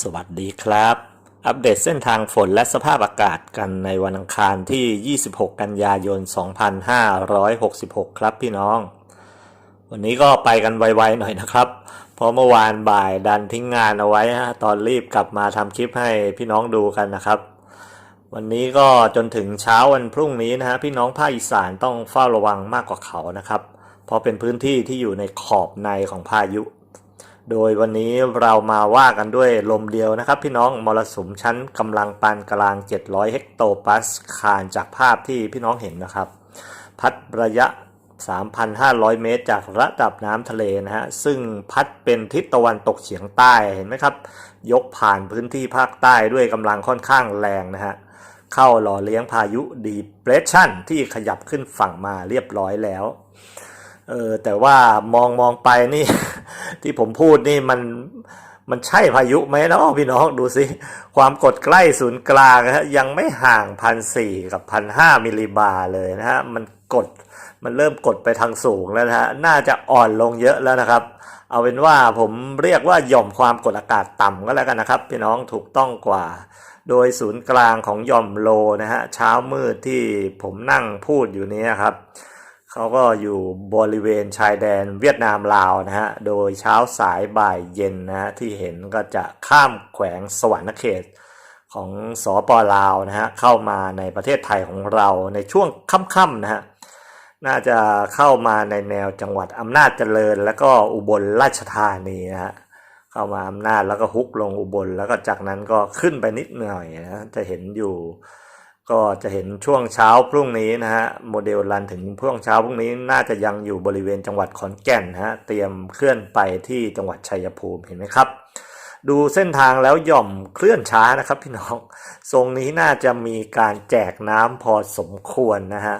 สวัสดีครับ อัปเดตเส้นทางฝนและสภาพอากาศกันในวันอังคารที่ 26 กันยายน 2566 ครับพี่น้อง วันนี้ก็ไปกันไวๆหน่อยนะครับ เพราะเมื่อวานบ่ายดันทิ้งงานเอาไว้ฮะตอนรีบกลับมาทำคลิปให้พี่น้องดูกันนะครับ วันนี้ก็จนถึงเช้าวันพรุ่งนี้นะฮะพี่น้องภาคอีสานต้องเฝ้าระวังมากกว่าเขานะครับ เพราะเป็นพื้นที่ที่อยู่ในขอบในของพายุ โดยวันนี้เรามาว่ากันด้วยลมเดียวนะครับ พี่น้องมรสุมชั้นกำลังปานกลาง 700 เฮกโตปาสคาลจากภาพที่พี่น้องเห็นนะครับ พัดระยะ 3,500 เมตร จากระดับน้ำทะเลนะฮะ ซึ่งพัดเป็นทิศตะวันตกเฉียงใต้เห็นไหมครับ ยกผ่านพื้นที่ภาคใต้ด้วยกำลังค่อนข้างแรงนะฮะเข้าหล่อเลี้ยงพายุดีเพรสชันที่ขยับขึ้นฝั่งมาเรียบร้อยแล้วเออแต่ว่ามองมองไปนี่ ที่ผมพูดนี่มันมันใช่พายุไหมเนาะพี่น้องดูสิความกดใกล้ศูนย์กลางนะฮะยังไม่ห่างพันสี่กับพันห้ามิลลิบาร์เลยนะฮะมันกดมันเริ่มกดไปทางสูงแล้วนะฮะน่าจะอ่อนลงเยอะแล้วนะครับ เอาเป็นว่าผมเรียกว่าหย่อมความกดอากาศต่ำก็แล้วกันนะครับ พี่น้องถูกต้องกว่า โดยศูนย์กลางของหย่อมโลนะฮะเช้ามืดที่ผมนั่งพูดอยู่นี้ครับ เขาก็อยู่บริเวณชายแดนเวียดนามลาวนะฮะ โดยเช้าสายบ่ายเย็นนะฮะที่เห็นก็จะข้ามแขวงสวรรณเขตของสปลาวนะฮะเข้ามาในประเทศไทยของเราในช่วงค่ำๆนะฮะน่าจะเข้ามาในแนวจังหวัดอำนาจเจริญ แล้วก็อุบลราชธานีนะฮะเข้ามาอำนาจแล้วก็ฮุกลงอุบลแล้วก็จากนั้นก็ขึ้นไปนิดหน่อยนะจะเห็นอยู่ ก็จะเห็นช่วงเช้าพรุ่งนี้นะฮะโมเดลรันถึงช่วงเช้าพรุ่งนี้น่าจะยังอยู่บริเวณจังหวัดขอนแก่นนะฮะเตรียมเคลื่อนไปที่จังหวัดชัยภูมิเห็นไหมครับ ดูเส้นทางแล้วหย่อมเคลื่อนช้านะครับพี่น้องทรงนี้น่าจะมีการแจกน้ำพอสมควรนะฮะ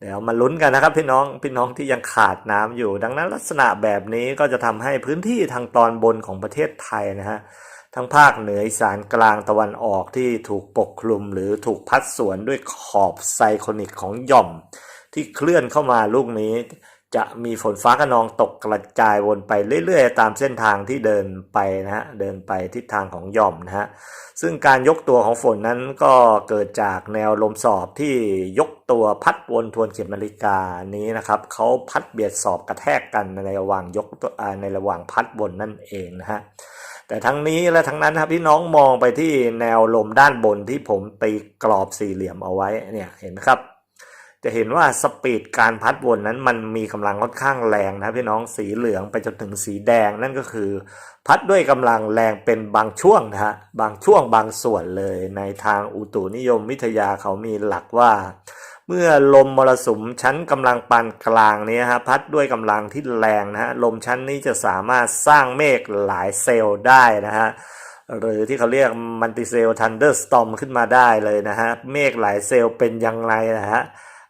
เดี๋ยวมาลุ้นกันนะครับพี่น้องพี่น้องที่ยังขาดน้ำอยู่ ดังนั้นลักษณะแบบนี้ก็จะทำให้พื้นที่ทางตอนบนของประเทศไทยนะฮะ ทั้งภาคเหนืออีสานกลางตะวันออกที่ถูกปกคลุมหรือถูกพัดสวนด้วยขอบไซโคนิกของหย่อม ที่เคลื่อนเข้ามาลูกนี้ จะมีฝนฟ้าขนองตกกระจายวนไปเรื่อยๆ ตามเส้นทางที่เดินไปนะฮะเดินไปทิศทางของหย่อมนะฮะซึ่งการยกตัวของฝนนั้นก็เกิดจากแนวลมสอบที่ยกตัวพัดวนทวนเข็มนาฬิกานี้นะครับเขาพัดเบียดสอบกระแทกกันในระหว่างยกในระหว่างพัดวนนั่นเองนะฮะ แต่ทั้งนี้และทั้งนั้นครับพี่น้องมองไปที่แนวลมด้านบนที่ผมตีกรอบสี่เหลี่ยมเอาไว้เนี่ยเห็นครับ จะเห็นว่าสปีดการพัดวนนั้นมันมีกำลังค่อนข้างแรงนะพี่น้องสีเหลืองไปจนถึงสีแดงนั่นก็คือ พัดด้วยกำลังแรงเป็นบางช่วงนะฮะบางช่วงบางส่วนเลยในทางอุตุนิยมวิทยาเขามีหลักว่า เมื่อลมมรสุมชั้นกำลังปานกลางนี้ฮะพัดด้วยกำลังที่แรงนะฮะลมชั้นนี้จะสามารถสร้างเมฆหลายเซลล์ได้นะฮะหรือที่เขาเรียกมันติเซลทันเดอร์สตอมขึ้นมาได้เลยนะฮะเมฆหลายเซลล์เป็นยังไงนะฮะ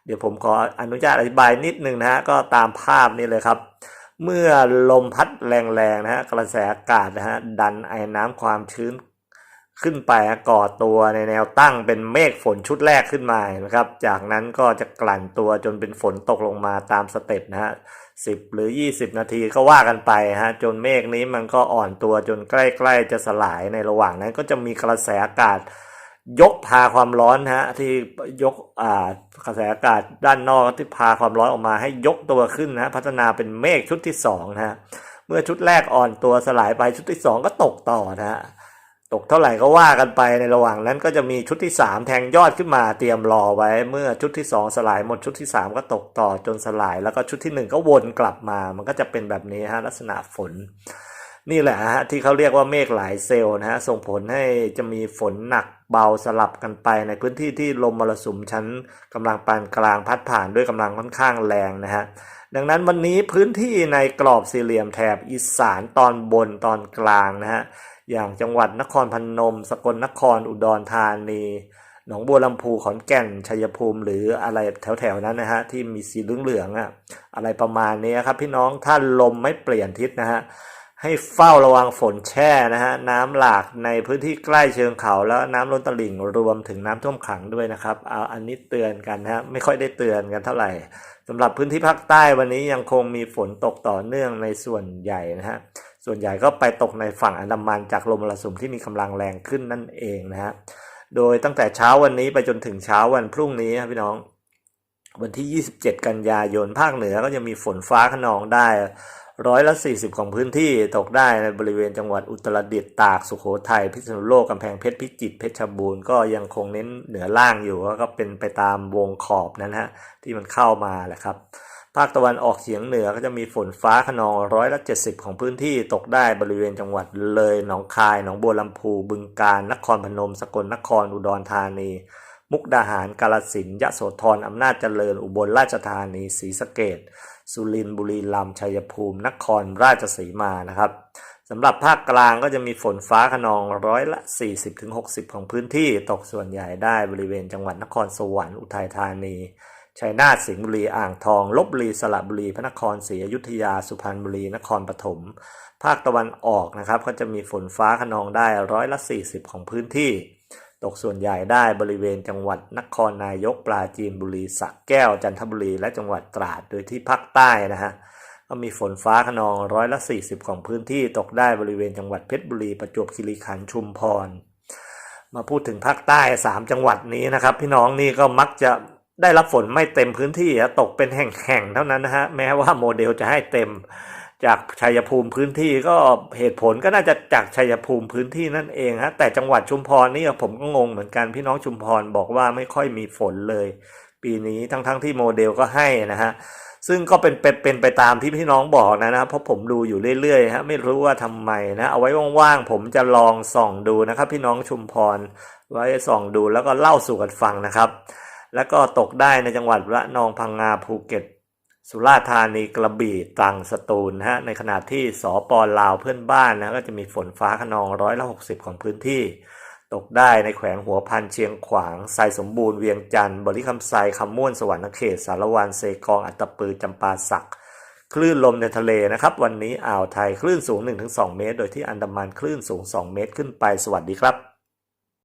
เดี๋ยวผมขออนุญาตอธิบายนิดนึงนะฮะก็ตามภาพนี้เลยครับ เมื่อลมพัดแรงๆนะฮะกระแสอากาศนะฮะดันไอ้น้ำความชื้น ขึ้นไปก่อตัวในแนวตั้งเป็นเมฆฝนชุดแรกขึ้นมานะครับ จากนั้นก็จะกลั่นตัวจนเป็นฝนตกลงมาตามสเต็ปนะฮะสิบหรือ 20 นาทีก็ว่ากันไปฮะจนเมฆนี้มันก็อ่อนตัวจนใกล้ ๆ จะสลายในระหว่างนั้นก็จะมีกระแสอากาศยกพาความร้อนฮะที่ยกอ่ากระแสอากาศด้านนอกที่พาความร้อนออกมาให้ยกตัวขึ้นนะพัฒนาเป็นเมฆชุดที่สองนะฮะเมื่อชุดแรกอ่อนตัวสลายไปชุดที่สองก็ตกต่อนะฮะ ตกเท่าไหร่ก็ว่ากันไปในระหว่างนั้นก็จะมีชุดที่สามแทงยอดขึ้นมาเตรียมรอไว้ เมื่อชุดที่สองสลายหมดชุดที่สามก็ตกต่อจนสลาย แล้วก็ชุดที่หนึ่งก็วนกลับมา มันก็จะเป็นแบบนี้ฮะลักษณะฝน นี่แหละฮะที่เขาเรียกว่าเมฆหลายเซลล์นะฮะส่งผลให้จะมีฝนหนักเบาสลับกันไปในพื้นที่ที่ลมมรสุมชั้นกำลังปานกลางพัดผ่านด้วยกำลังค่อนข้างแรงนะฮะดังนั้นวันนี้พื้นที่ในกรอบสี่เหลี่ยมแถบอีสานตอนบนตอนกลางนะฮะ อย่างจังหวัดนครพนม สกลนครอุดรธานีหนองบัวลำพูขอนแก่นชัยภูมิ หรืออะไรแถวๆนั้นนะฮะที่มีสีเหลืองๆอะอะไรประมาณนี้ครับพี่น้องถ้าลมไม่เปลี่ยนทิศนะฮะให้เฝ้าระวังฝนแช่นะฮะน้ำหลากในพื้นที่ใกล้เชิงเขาแล้วน้ำล้นตลิ่งรวมถึงน้ำท่วมขังด้วยนะครับเอาอันนี้เตือนกันนะฮะไม่ค่อยได้เตือนกันเท่าไหร่สำหรับพื้นที่ภาคใต้วันนี้ยังคงมีฝนตกต่อเนื่องในส่วนใหญ่นะฮะ ส่วนใหญ่ก็ไปตกในฝั่งอันดามันจากลมมรสุมที่มีกำลังแรงขึ้นนั่นเองนะฮะโดยตั้งแต่เช้าวันนี้ไปจนถึงเช้าวันพรุ่งนี้ครับพี่น้องวันที่ 27 กันยายนภาคเหนือก็จะมีฝนฟ้าขนองได้ร้อยละ 40 ของพื้นที่ตกได้ในบริเวณจังหวัดอุตรดิตถ์ตากสุโขทัยพิษณุโลกกำแพงเพชรพิจิตรเพชรบูรณ์ก็ยังคงเน้นเหนือล่างอยู่ก็เป็นไปตามวงขอบนั้นฮะที่มันเข้ามาแหละครับ ภาคตะวันออกเฉียงเหนือก็จะมีฝนฟ้าขนองร้อยละ70 ของพื้นที่ตกได้บริเวณจังหวัดเลย หนองคาย หนองบัวลำพู บึงกาฬ นครพนม สกลนคร อุดรธานี มุกดาหาร กาฬสินธุ์ ยะโสธร อำนาจเจริญ อุบลราชธานี ศรีสะเกษสุรินทร์ บุรีรัมย์ ชัยภูมิ นครราชสีมา นะครับสำหรับภาคกลางก็จะมีฝนฟ้าขนองร้อยละ 40-60 ของพื้นที่ตกส่วนใหญ่ได้บริเวณจังหวัดนครสวรรค์ อุทัยธานี ชัยนาทสิงห์บุรีอ่างทองลบบุรีสระบุรี พระนครศรีอยุธยาสุพรรณบุรีนครปฐมภาคตะวันออกนะครับ ก็จะมีฝนฟ้าขนองได้ร้อยละ 40 ของพื้นที่ ตกส่วนใหญ่ได้บริเวณจังหวัดนครนายกปราจีนบุรีสระแก้วจันทบุรี และจังหวัดตราดโดยที่ภาคใต้นะฮะก็มีฝนฟ้าขนองร้อยละ 40 ของพื้นที่ตกได้บริเวณจังหวัดเพชรบุรีประจวบคีรีขันธ์ชุมพร มาพูดถึงภาคใต้ 3 จังหวัดนี้นะครับ พี่น้องนี่ก็มักจะ ได้รับฝนไม่เต็มพื้นที่ตกเป็นแห่งๆเท่านั้นนะฮะแม้ว่าโมเดลจะให้เต็มจากชัยภูมิพื้นที่ก็เหตุผลก็น่าจะจากชัยภูมิพื้นที่นั่นเองฮะแต่จังหวัดชุมพรนี่ผมก็งงเหมือนกันพี่น้องชุมพรบอกว่าไม่ค่อยมีฝนเลย ปีนี้ทั้งๆทที่โมเดลก็ให้นะฮะซึ่งก็เป็นเป็นเป็นไปตามที่พี่น้องบอกนะนะเพราะผมดูอยู่เรื่อยๆฮะไม่รู้ว่าทำไมนะเอาไว้ว่างๆผมจะลองส่องดูนะครับ พี่น้องชุมพร ไว้ส่องดูแล้วก็เล่าสู่กันฟังนะครับ แล้วก็ตกได้ในจังหวัดระนองพังงาภูเก็ต สุราษฎร์ธานีกระบี่ตรังสตูลนะฮะในขณะที่สปลาวเพื่อนบ้านนะก็จะมีฝนฟ้าขนองร้อยละ60ของพื้นที่ ตกได้ในแขวงหัวพันเชียงขวางไซสมบูรณ์เวียงจันทร์บริคำไซคำม่วนสวรรณเขตสารวันเซกองอัตตปือจำปาสักคลื่นลมในทะเลนะครับ วันนี้อ่าวไทยคลื่นสูง 1-2 เมตร โดยที่อันดามันคลื่นสูง 2 เมตรขึ้นไปสวัสดีครับ